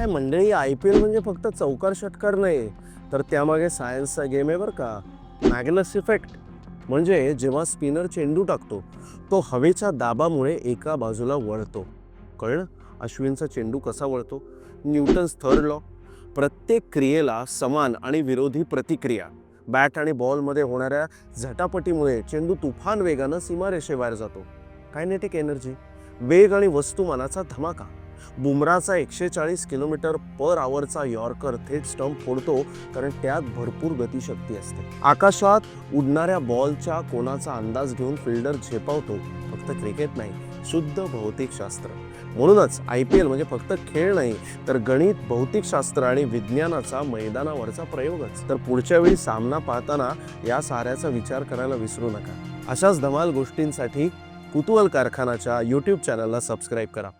काय मंडळी I P L म्हणजे फक्त चौकार षटकार नाही तर त्यामागे सायन्सचा गेम आहे बरं का. मॅग्नस इफेक्ट म्हणजे जेव्हा स्पिनर चेंडू टाकतो तो हवेच्या दाबामुळे एका बाजूला वळतो. कळलं? अश्विनचा चेंडू कसा वळतो? न्यूटन्स थर्ड लॉ प्रत्येक क्रियेला समान आणि विरोधी प्रतिक्रिया. बॅट आणि बॉलमध्ये होणाऱ्या झटापटीमुळे चेंडू तुफान वेगानं सीमारेषेबाहेर जातो. कायनेटिक एनर्जी वेग आणि वस्तुमानाचा धमाका. बुमराचा एकशे चाळीस किलोमीटर पर आवरचा यॉर्कर थेट स्टंप फोडतो कारण त्यात भरपूर गतिशक्ती असते. आकाशात उडणाऱ्या बॉलच्या कोणाचा अंदाज घेऊन फिल्डर झेपावतो फक्त क्रिकेट नाही शुद्ध भौतिकशास्त्र म्हणूनच आय पी एल म्हणजे फक्त खेळ नाही तर गणित भौतिकशास्त्र आणि विज्ञानाचा मैदानावरचा प्रयोगच. तर पुढच्या वेळी सामना पाहताना या साऱ्याचा विचार करायला विसरू नका. अशाच धमाल गोष्टींसाठी कुतूहल कारखानाच्या यूट्यूब चॅनलला सबस्क्राईब करा.